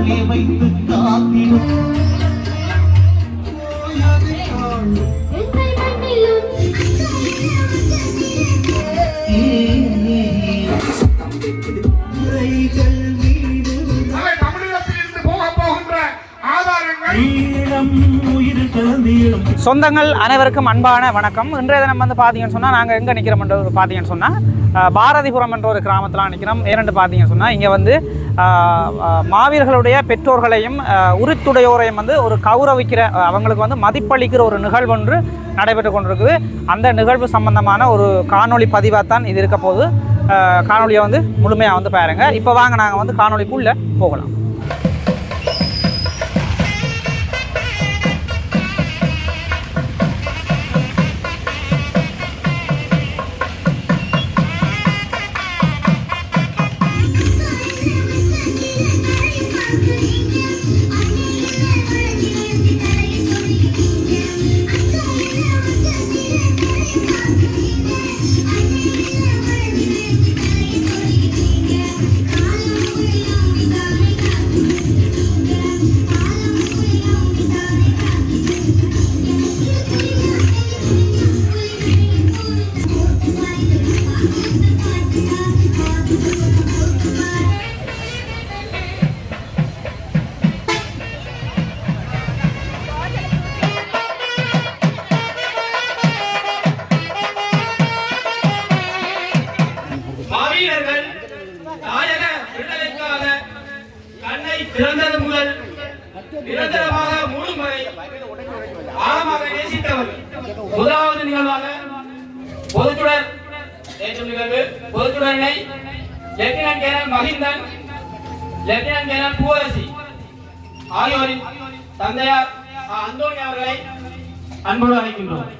உள்ளே வைத்து காத்திடும். சொந்தங்கள் அனைவருக்கும் அன்பான வணக்கம். இன்றைய தினம் வந்து பார்த்தீங்கன்னு சொன்னால் நாங்கள் எங்கே நிற்கிறோம்ன்றது பார்த்தீங்கன்னு சொன்னால் பாரதிபுரம் என்ற ஒரு கிராமத்தில் நிற்கிறோம் ஏனென்று பார்த்தீங்கன்னு சொன்னால் இங்கே வந்து மாவீரர்களுடைய பெற்றோர்களையும் உருத்துடையோரையும் உரித்துடையோரையும் வந்து ஒரு கௌரவிக்கிற அவங்களுக்கு வந்து மதிப்பளிக்கிற ஒரு நிகழ்வு ஒன்று நடைபெற்று கொண்டிருக்குது. அந்த நிகழ்வு சம்பந்தமான ஒரு காணொளி பதிவாக தான் இது இருக்க போது காணொலியை வந்து முழுமையாக வந்து பாருங்கள் இப்போ வாங்க நாங்கள் வந்து காணொளிக்குள்ளே போகலாம். பொதுச்சுடர் ஏற்றும் நிகழ்வு. பொதுச்சுடரினை lieutenant colonel Mahinthan lieutenant colonel Poovarasi. ஆகியோரின் தந்தையார் அந்தோனி அந்தோணி அவர்களை அன்போடு அழைக்கின்றோம்.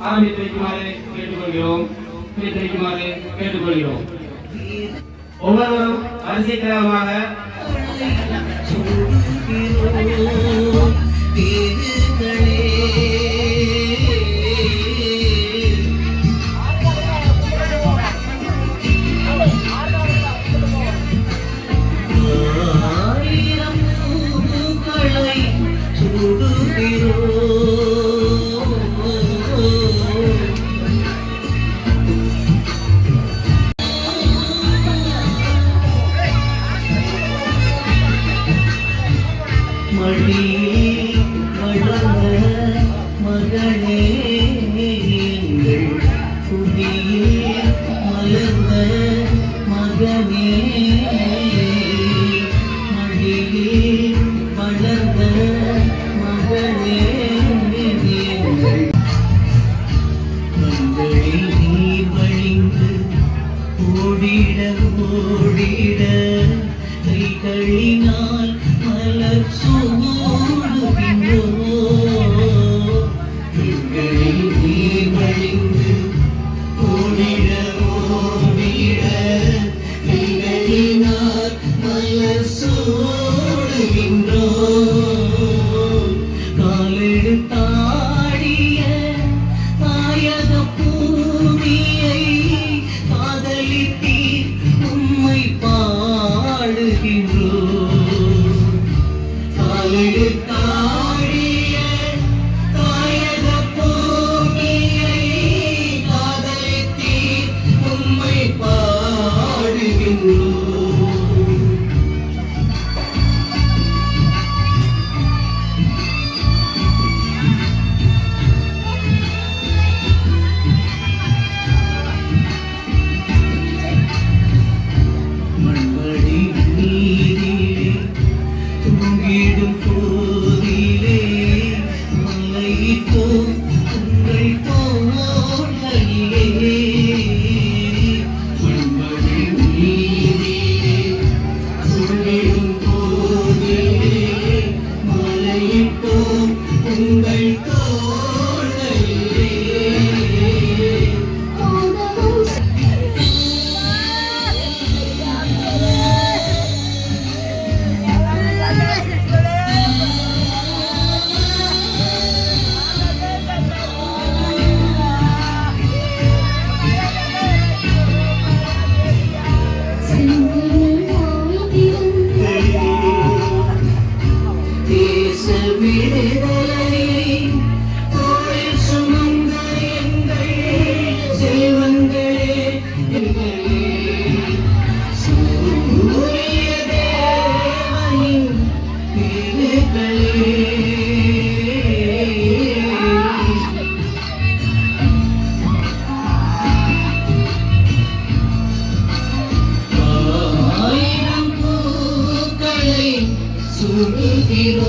ஆரம்பித்து வைக்குமாறு கேட்டுக்கொள்கிறோம். பேசி வைக்குமாறு கேட்டுக்கொள்கிறோம். ஒவ்வொருவரும் வரிசைக்கிரமமாக மடி வளர்ந்த மகளே எங்கள் புதிய மலர்ந்த দিল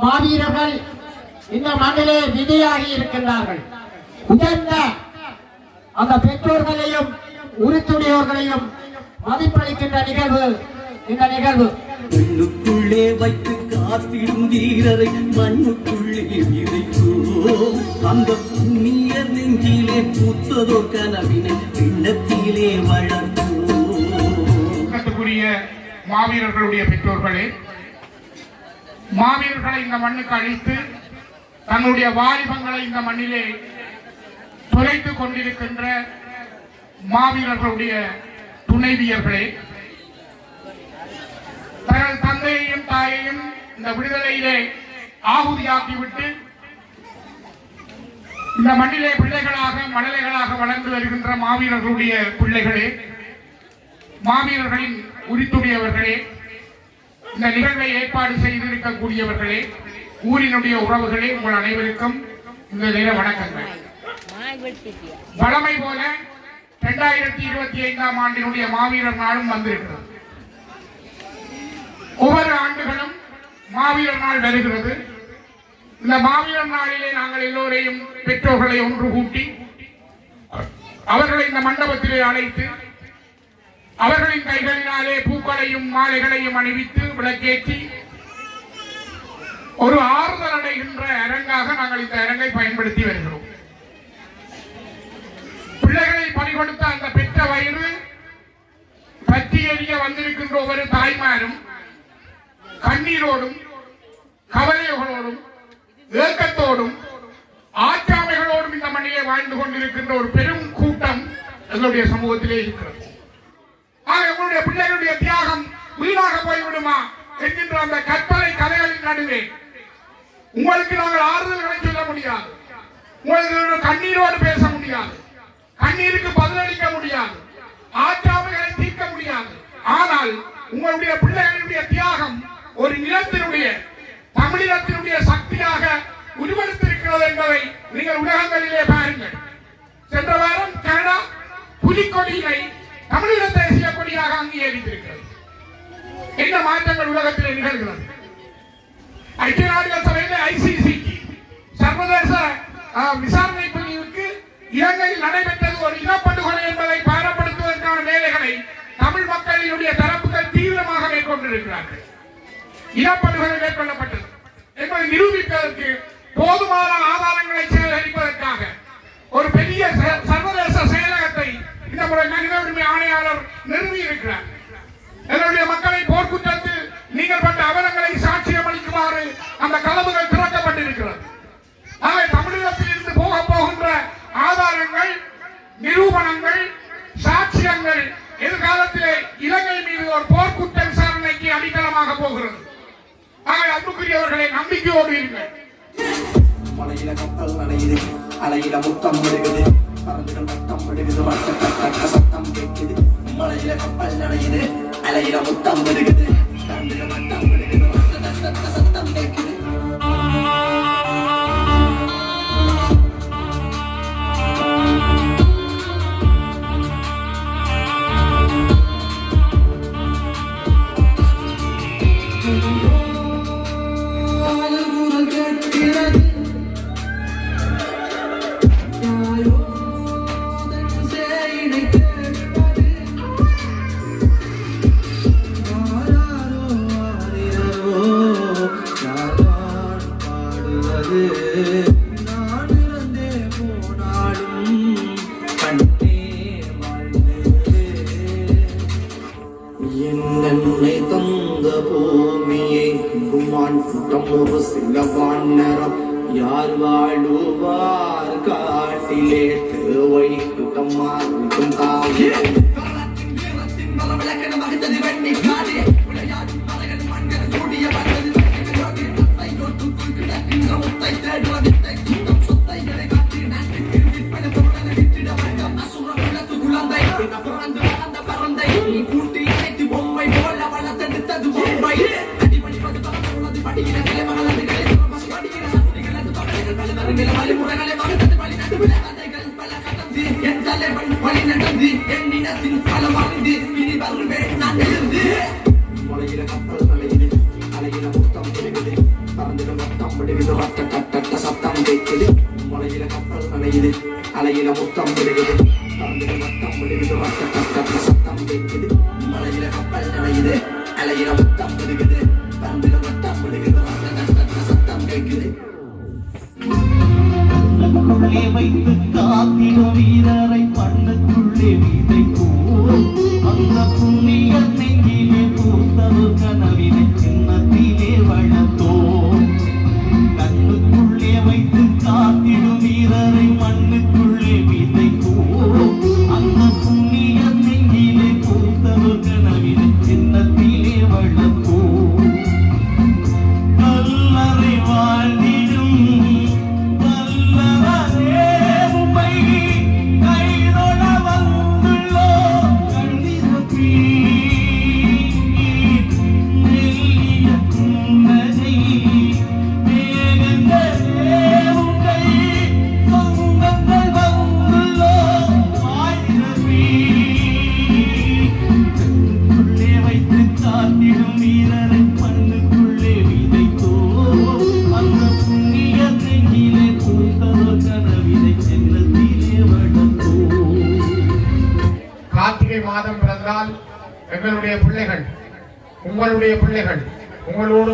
மாவீரர்கள் இந்த மண்ணிலே விதியாகி இருக்கின்றார்கள். உயர்ந்த அந்த பெற்றோர்களையும் உறுத்துடையோர்களையும் மதிப்பளிக்கின்ற நிகழ்வு இந்த நிகழ்வு. பெண்ணுக்குள்ளே வைத்து காத்திடும் வீரரை மண்ணுக்குள்ளே விதைப்போம் அந்த புண்ணிய நெஞ்சிலே பூத்ததோ கனவினை பின்னத்திலே வளர்த்தோம் மாவீரர்களுடைய பெற்றோர்களே மாவீரர்களை இந்த மண்ணுக்கு அழித்து தன்னுடைய வாலிபங்களை இந்த மண்ணிலே தொலைத்துக் கொண்டிருக்கின்ற மாவீரர்களுடைய துணைவியர்களே தங்கள் தந்தையையும் தாயையும் இந்த விடுதலையிலே ஆகுதியாக்கிவிட்டு இந்த மண்ணிலே பிள்ளைகளாக மழலைகளாக வளர்ந்து வருகின்ற மாவீரர்களுடைய பிள்ளைகளே மாவீரர்களின் உரித்துடையவர்களே இந்த நிகழ்வை ஏற்பாடு செய்திருக்கக்கூடியவர்களே ஊரினுடைய உறவுகளே உங்கள் அனைவருக்கும் இந்த நேர வணக்கங்கள். வளமை போல இரண்டாயிரத்தி இருபத்தி ஐந்தாம் ஆண்டினுடைய மாவீரர் நாளும் வந்திருக்கிறது. ஒவ்வொரு ஆண்டுகளும் மாவீரர் நாள் வருகிறது. இந்த மாவீரர் நாளிலே நாங்கள் எல்லோரையும் பெற்றோர்களை ஒன்று கூட்டி அவர்களை இந்த மண்டபத்திலே அழைத்து அவர்களின் கைகளினாலே பூக்களையும் மாலைகளையும் அணிவித்து விளக்கேற்றி ஒரு ஆறுதல் அடைகின்ற அரங்காக நாங்கள் இந்த அரங்கை பயன்படுத்தி வருகிறோம். பிள்ளைகளை பறிகொடுத்த அந்த பெற்ற வயிறு பற்றி எறிய வந்திருக்கின்ற ஒவ்வொரு தாய்மாரும் கண்ணீரோடும் கவலைகளோடும் ஏக்கத்தோடும் ஆற்றாமைகளோடும் இந்த மண்ணிலே வாழ்ந்து கொண்டிருக்கின்ற ஒரு பெரும் கூட்டம் எங்களுடைய சமூகத்திலே இருக்கிறது. ஆக உங்களுடைய பிள்ளைகளுடைய தியாகம் வீணாக போய்விடுமா என்கின்ற அந்த கற்பனை கதைகளின் நடுவே. உங்களுக்கு நாங்கள் ஆறுதல்களை சொல்ல முடியாது. உங்களுக்கு கண்ணீரோடு பேச முடியாது. கண்ணீருக்கு பதிலளிக்க முடியாது. ஆற்றாமைகளை தீர்க்க முடியாது. ஆனால் உங்களுடைய பிள்ளைகளுடைய தியாகம் ஒரு நிலத்தினுடைய தமிழினத்தினுடைய சக்தியாக உருவெடுத்திருக்கிறது என்பதை நீங்கள் உலகங்களிலே பாருங்கள். சென்ற வாரம் கனடா புலிக்கொடியினை தமிழீழ தேசிய கொடியாக அங்கீகரித்திருக்கிறது இந்த மாற்றங்கள் உலகத்தில் நிகழ்கிறது? ஐக்கிய நாடுகள் சபையில் ஐசிசிக்கு சர்வதேச விசாரணை பிரிவுக்கு இலங்கையில் நடைபெற்றது ஒரு இனப்படுகொலை என்பதை பாரப்படுத்துவதற்கான வேலைகளை தமிழ் மக்களினுடைய தரப்புகள் தீவிரமாக மேற்கொண்டிருக்கிறார்கள். இனப்படுகொலை மேற்கொள்ளப்பட்டது என்பதை நிரூபிப்பதற்கு போதுமான ஆதாரங்களை சேகரிப்பதற்காக ஒரு பெரிய சர்வதேச இந்த முறை மனித உரிமை ஆணையாளர் நிறுவி இருக்கிறார் எங்களுடைய மக்களை போர்க்குற்றத்தில் நீங்கள் பட்ட அவலங்களை சாட்சியம் அளிக்குமாறு அந்த கதவுகள் திறக்கப்பட்டிருக்கிறது. ஆக தமிழகத்தில் இருந்து போக போகின்ற ஆதாரங்கள் நிரூபணங்கள் சாட்சியங்கள் எதிர்காலத்திலே இலங்கை மீது ஒரு போர்க்குற்ற விசாரணைக்கு அடித்தளமாக போகிறது. ஆக அன்புக்குரியவர்களை நம்பிக்கையோடு இருங்கள். மலையில கப்பல் நனையுது அலையில முத்தம் விடுகுது பறந்துகள் மொத்தம் விடுகுது வட்ட கட்ட சத்தம் கேட்குது. மலையில கப்பல் நடையுது அலையில முத்தம் விடுகுது தந்திர மொத்தம் விடுகுது வட்ட கட்ட யார் வாழுவார் காட்டிலே தேவை கூட்டம் மாறும் காவிலே மலையில கப்பல் நனையுது அலையில முத்தம் விடுகுது பறந்துட மொத்தம் விடுகுது ரத்த கட்ட சத்தம் கேட்குது மலையில கப்பல் அலையில முத்தம்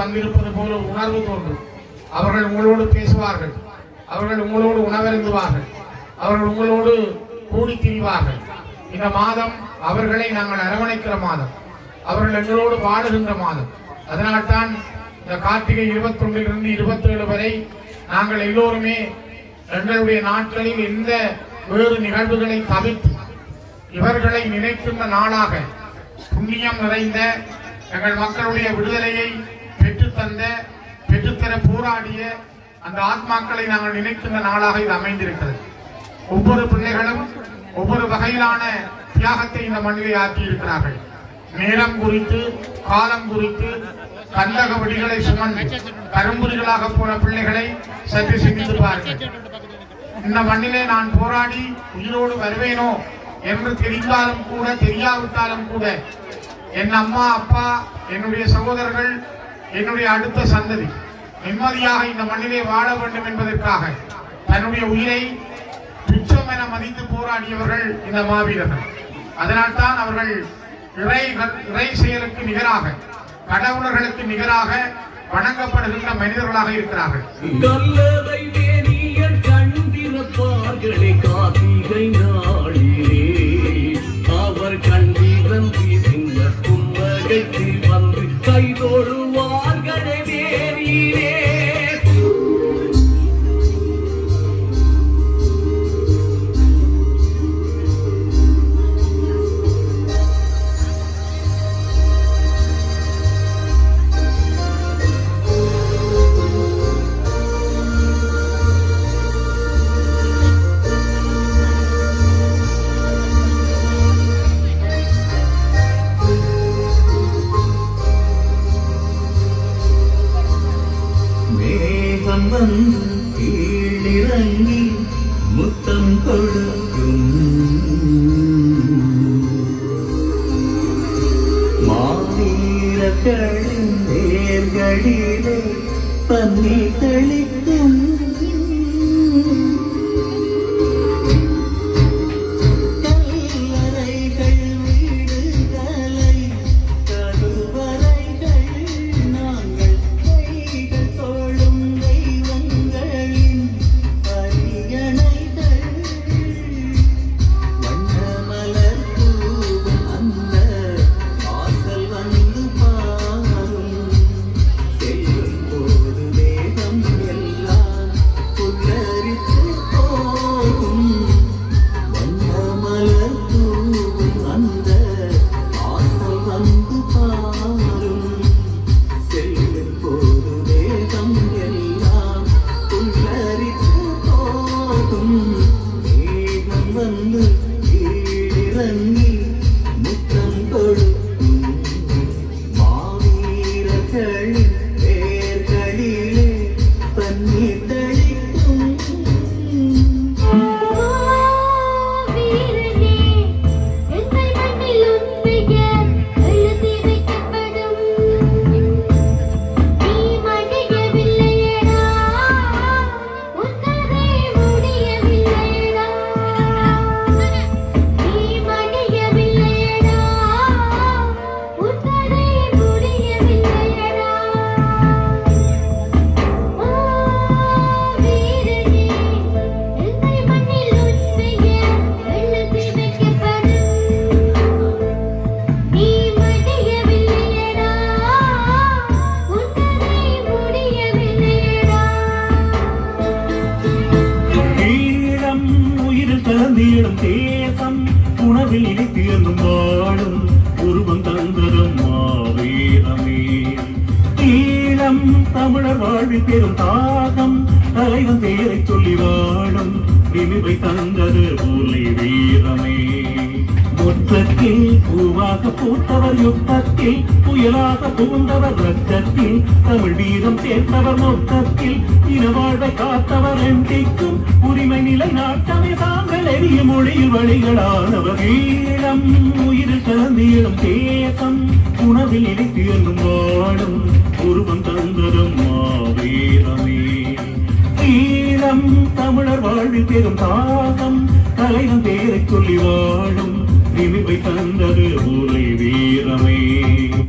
வந்திருப்பது போல உணர்வு தோன்றும் அவர்கள் உங்களோடு பேசுவார்கள். அவர்கள் உங்களோடு உணவருந்துவார்கள். அவர்கள் உங்களோடு கூடி திரிவார்கள் இந்த மாதம் அவர்களை நாங்கள் அரவணைக்கிற மாதம். அவர்கள் எங்களோடு வாழுகின்ற மாதம். அதனால்தான் இந்த கார்த்திகை இருபத்தொன்றிலிருந்து இருபத்தேழு வரை நாங்கள் எல்லோருமே எங்களுடைய நாட்களில் எந்த வேறு நிகழ்வுகளை தவிர்த்து இவர்களை நினைக்கின்ற நாளாக புண்ணியம் நிறைந்த எங்கள் மக்களுடைய விடுதலையை பெற்றுத்தந்த பெற்றுத்தர போராடிய அந்த ஆத்மாக்களை நாங்கள் நினைக்கின்ற நாளாக இது அமைந்திருக்கிறது. ஒவ்வொரு பிள்ளைகளும் ஒவ்வொரு வகையிலான தியாகத்தை இந்த மண்ணிலே ஆற்றியிருக்கிறார்கள். நேரம் குறித்து காலம் குறித்து கந்தக வெடிகளை சுமந்து கரும்புரிகளாக போன பிள்ளைகளை சற்று சிந்தித்து பாருங்கள். இந்த மண்ணிலே நான் போராடி உயிரோடு வருவேனோ என்று தெரிந்தாலும் கூட தெரியாவிட்டாலும் கூட என் அம்மா அப்பா என்னுடைய சகோதரர்கள் என்னுடைய அடுத்த சந்ததி நிம்மதியாக இந்த மண்ணிலே வாழ வேண்டும் என்பதற்காக தன்னுடைய உயிரை துச்சம் என மதித்து போராடியவர்கள் இந்த மாவீரர்கள். அதனால்தான் அவர்கள் இறை இறை செயலுக்கு நிகராக கடவுளர்களுக்கு நிகராக வணங்கப்படுகின்ற மனிதர்களாக இருக்கிறார்கள். നീ തെളിക്കും தலைவன் பெயரை சொல்லி வாழும் நினைவை தந்தது ஊர்லி வீரமே. முற்றத்தில் பூவாக பூத்தவர் யுத்தத்தில் புயலாக புகுந்தவர் ரத்தத்தில் தமிழ் வீரம் சேர்ந்தவர் மொத்தத்தில் இனவாழ்வை காத்தவர் எண்டிக்கும் உரிமை நிலை நாட்டமே. தாங்கள் எரிய மொழியில் வழிகளானவர் ஈழம் உயிரில் கலந்தீழும் தேசம் உணவில் நிலைத்து என்றும் வாழும் உருவம் தந்ததும் மாவீரமே. ஈழம் தமிழர் வாழ்வில் பெரும் தாகம். தலைவன் பேரை சொல்லி வாழும் நினைவை தந்தது புலி வீரமே.